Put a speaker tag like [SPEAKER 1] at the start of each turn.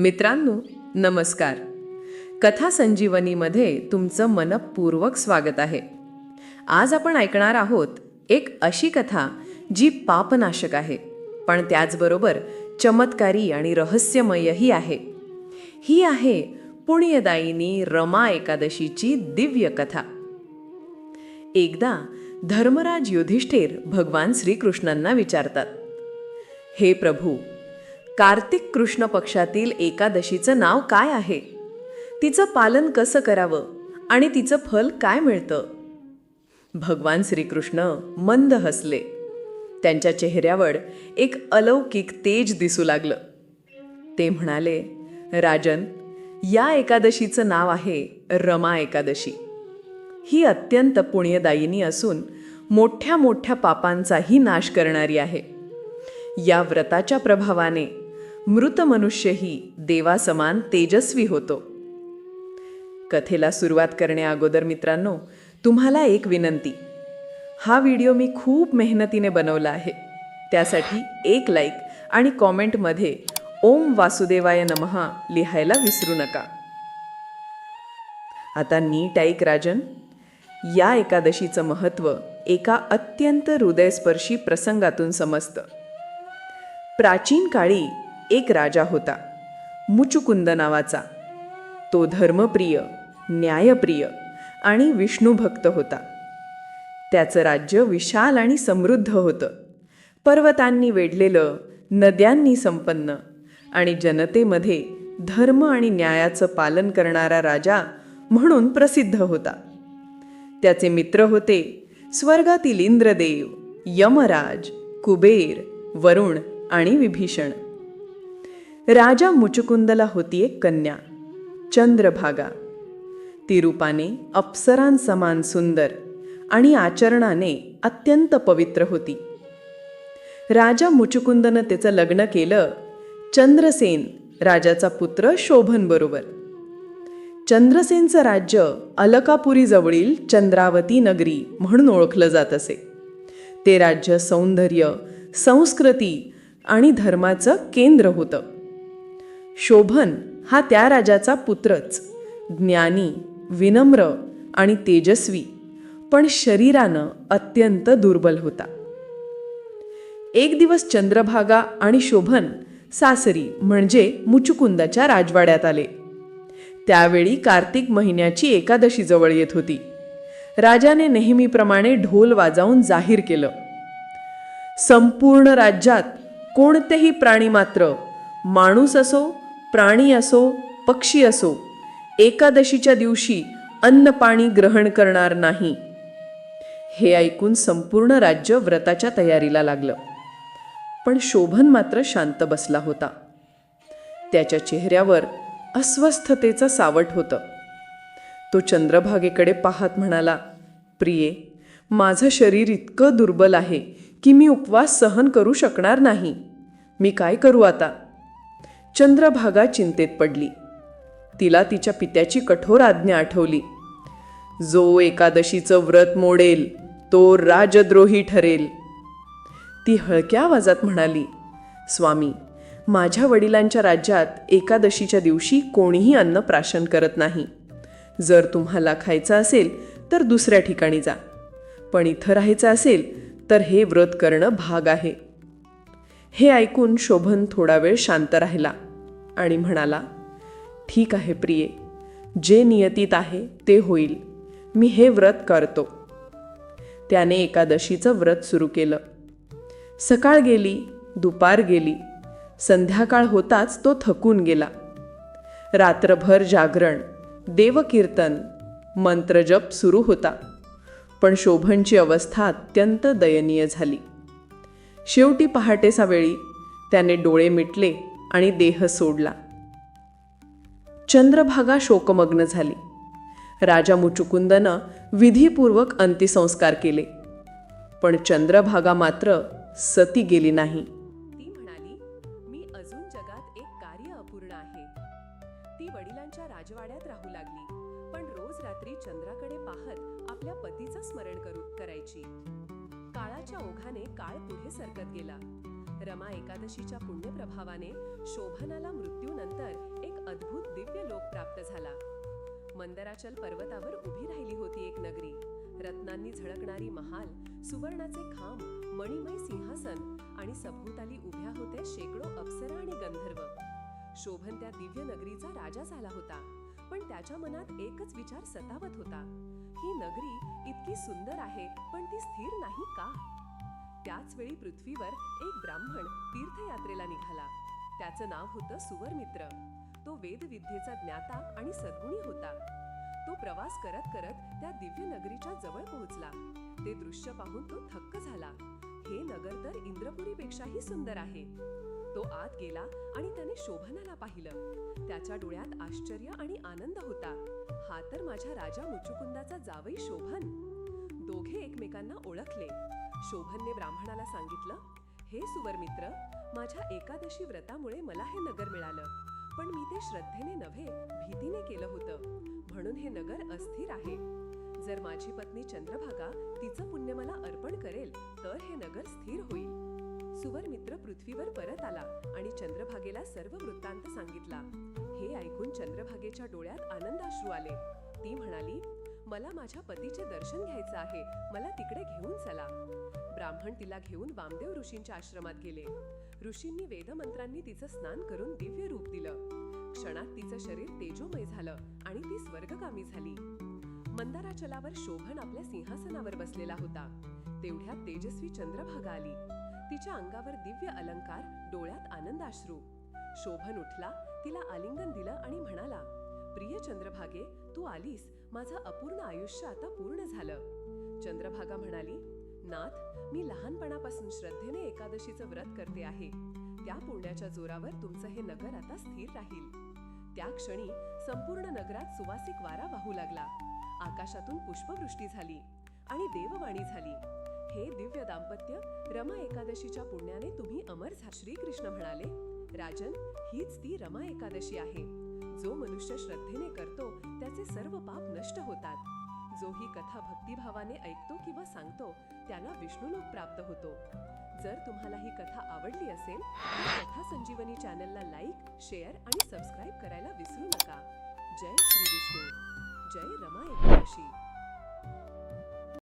[SPEAKER 1] मित्रांनो नमस्कार. कथा संजीवनीमध्ये तुमचं मनपूर्वक स्वागत आहे. आज आपण ऐकणार आहोत एक अशी कथा जी पापनाशक आहे पण त्याचबरोबर चमत्कारी आणि रहस्यमयही आहे. ही आहे पुण्यदायिनी रमा एकादशीची दिव्य कथा. एकदा धर्मराज युधिष्ठिर भगवान श्रीकृष्णांना विचारतात हे प्रभू कार्तिक कृष्ण पक्षातील एकादशीचं नाव काय आहे? तिचं पालन कसं करावं आणि तिचं फल काय मिळतं? भगवान श्रीकृष्ण मंद हसले. त्यांच्या चेहऱ्यावर एक अलौकिक तेज दिसू लागलं. ते म्हणाले राजन या एकादशीचं नाव आहे रमा एकादशी. ही अत्यंत पुण्यदायिनी असून मोठ्या मोठ्या पापांचाही नाश करणारी आहे. या व्रताच्या प्रभावाने मृत मनुष्यही देवासमान तेजस्वी होतो. कथेला सुरुवात करण्याअगोदर मित्रांनो तुम्हाला एक विनंती. हा व्हिडिओ मी खूप मेहनतीने बनवला आहे. त्यासाठी एक लाईक आणि कॉमेंटमध्ये ओम वासुदेवाय नमहा लिहायला विसरू नका. आता नीट ऐक राजन. या एकादशीचं महत्त्व एका अत्यंत हृदयस्पर्शी प्रसंगातून समजतं. प्राचीन काळी एक राजा होता मुचुकुंद नावाचा. तो धर्मप्रिय न्यायप्रिय आणि विष्णूभक्त होता. त्याचं राज्य विशाल आणि समृद्ध होतं. पर्वतांनी वेढलेलं नद्यांनी संपन्न आणि जनतेमध्ये धर्म आणि न्यायाचं पालन करणारा राजा म्हणून प्रसिद्ध होता. त्याचे मित्र होते स्वर्गातील इंद्रदेव यमराज कुबेर वरुण आणि विभीषण. राजा मुचुकुंदला होती एक कन्या चंद्रभागा. ती रूपाने अप्सरांसमान सुंदर आणि आचरणाने अत्यंत पवित्र होती. राजा मुचुकुंदनं त्याचं लग्न केलं चंद्रसेन राजाचा पुत्र शोभन बरोबर चंद्रसेनचं राज्य अलकापुरी जवळील चंद्रावती नगरी म्हणून ओळखलं जात असे. ते राज्य सौंदर्य संस्कृती आणि धर्माचं केंद्र होतं. शोभन हा त्या राजाचा पुत्रच. ज्ञानी विनम्र आणि तेजस्वी पण शरीरानं अत्यंत दुर्बल होता. एक दिवस चंद्रभागा आणि शोभन सासरी म्हणजे मुचुकुंदाच्या राजवाड्यात आले. त्यावेळी कार्तिक महिन्याची एकादशी जवळ येत होती. राजाने नेहमीप्रमाणे ढोल वाजावून जाहीर केलं. संपूर्ण राज्यात कोणतेही प्राणी मात्र माणूस असो प्राणी असो पक्षी असो एकादशीच्या दिवशी अन्न पाणी ग्रहण करणार नाही. हे ऐकून संपूर्ण राज्य व्रताच्या तयारीला लागलं. पण शोभन मात्र शांत बसला होता. त्याच्या चेहऱ्यावर अस्वस्थतेचं सावट होतं. तो चंद्रभागेकडे पाहत म्हणाला प्रिये माझं शरीर इतकं दुर्बल आहे की मी उपवास सहन करू शकणार नाही. मी काय करू आता? चंद्रभागा चिंतेत पडली. तिला तिच्या पित्याची कठोर आज्ञा आठवली. जो एकादशीचं व्रत मोडेल तो राजद्रोही ठरेल. ती हळक्या आवाजात म्हणाली स्वामी माझ्या वडिलांच्या राज्यात एकादशीच्या दिवशी कोणीही अन्न प्राशन करत नाही. जर तुम्हाला खायचं असेल तर दुसऱ्या ठिकाणी जा. पण इथं राहायचं असेल तर हे व्रत करणं भाग आहे. हे ऐकून शोभन थोडा वेळ शांत राहिला आणि म्हणाला ठीक आहे प्रिये जे नियतीत आहे ते होईल. मी हे व्रत करतो. त्याने एकादशीचं व्रत सुरू केलं. सकाळ गेली दुपार गेली. संध्याकाळ होताच तो थकून गेला. रात्रभर जागरण देवकीर्तन मंत्रजप सुरू होता. पण शोभनची अवस्था अत्यंत दयनीय झाली. शेवटी पहाटेसा वेळी त्याने डोळे मिटले आणि देह सोडला. चंद्रभागा शोकमग्न झाली. राजा मुचुकुंदनं विधीपूर्वक अंत्यसंस्कार केले. पण चंद्रभागा मात्र सती गेली नाही. ती म्हणाली मी अजून जगात एक कार्य अपूर्ण आहे. ती वडिलांच्या राजवाड्यात राहू लागली. पण रोज रात्री चंद्राकडे पाहत आपल्या पतीचं स्मरण करू करायची. काळाच्या ओघाने काळ पुढे सरकत गेला. रमा एकादशीच्या पुण्यप्रभावाने शोभनाला मृत्यूनंतर एक अद्भुत दिव्य लोक प्राप्त झाला. मंदराचल पर्वतावर उभी राहिली होती एक नगरी. रत्नांनी झळकणारी महाल सुवर्णाचे खांब मणिमय सिंहासन आणि सभोवताली उभ्या होत्या शेकडो अप्सरा आणि गंधर्व. शोभन त्या दिव्य नगरीचा राजा झाला होता. पण त्याच्या मनात एकच विचार सतावत होता. ही नगरी इतकी सुंदर आहे पण ती स्थिर नाही का? त्याच वेळी पृथ्वीवर एक ब्राह्मण तीर्थयात्रेला निघाला. त्याचं नाव होतं सुवरमित्र. तो वेदविद्येचा ज्ञाता आणि सद्गुणी होता. तो प्रवास करत करत त्या दिव्य नगरीच्या जवळ पोहोचला. ते दृश्य पाहून तो थक्क झाला. हे नगर तर इंद्रपुरीपेक्षाही सुंदर आहे. तो आत गेला आणि त्याने शोभनाला पाहिलं. त्याच्या डोळ्यात आश्चर्य आणि आनंद होता. हा तर माझ्या राजा मुचुकुंदाचा जावई शोभन. दोघे एकमेकांना ओळखले. शोभनने ब्राह्मणाला सांगितलं हे सुवरमित्र माझ्या एकादशी व्रतामुळे मला हे नगर मिळालं. पण मी ते श्रद्धेने नव्हे भीतीने केलं होतं. म्हणून हे नगर अस्थिर आहे. जर माझी पत्नी चंद्रभागा तिचं पुण्य मला अर्पण करेल तर हे नगर स्थिर होईल. सुवरमित्र पृथ्वीवर परत आला आणि चंद्रभागेला सर्व वृत्तांत सांगितला. हे ऐकून चंद्रभागेच्या डोळ्यात आनंदाश्रू आले. ती म्हणाली मला माझ्या पतीचे दर्शन घ्यायचं आहे. मला तिकडे घेऊन चला. ब्राह्मण तिला घेऊन वामदेव ऋषींच्या आश्रमात गेले. ऋषींनी वेदमंत्रांनी तिचं स्नान करून दिव्य रूप दिलं. क्षणात तिचं शरीर तेजोमय झालं आणि ती स्वर्गकामी झाली. मंदाराचलावर शोभन आपल्या सिंहासनावर बसलेला होता. तेवढ्यात तेजस्वी चंद्रभागा आली. तिच्या अंगावर दिव्य अलंकार डोळ्यात आनंदाश्रू. शोभन उठला तिला आलिंगन दिलं आणि म्हणाला प्रिय चंद्रभागे तू आलीस माझं अपूर्ण आयुष्य आता पूर्ण झालं. चंद्रभागा म्हणाली नाथ मी लहानपणापासून श्रद्धेने एकादशीचं व्रत करते आहे. त्या पुण्याच्या जोरावर तुमचं हे नगर आता स्थिर राहील. त्या क्षणी संपूर्ण नगरात सुवासिक वारा वाहू लागला. आकाशातून पुष्पवृष्टी झाली आणि देववाणी झाली. हे दिव्य दाम्पत्य रमा एकादशीच्या पुण्याने तुम्ही अमर झा श्रीकृष्ण म्हणाले. राजन हीच ती रमा एकादशी आहे. जो मनुष्य श्रद्धेने करतो त्याचे सर्व पाप नष्ट होतात. जो ही कथा भक्तिभावाने ऐकतो किंवा सांगतो त्याला विष्णुलोक प्राप्त होतो. जर तुम्हाला ही कथा आवडली असेल तर कथा संजीवनी चॅनलला लाईक शेअर आणि सबस्क्राईब करायला विसरू नका. जय श्री विष्णू. जय रमा एकादशी.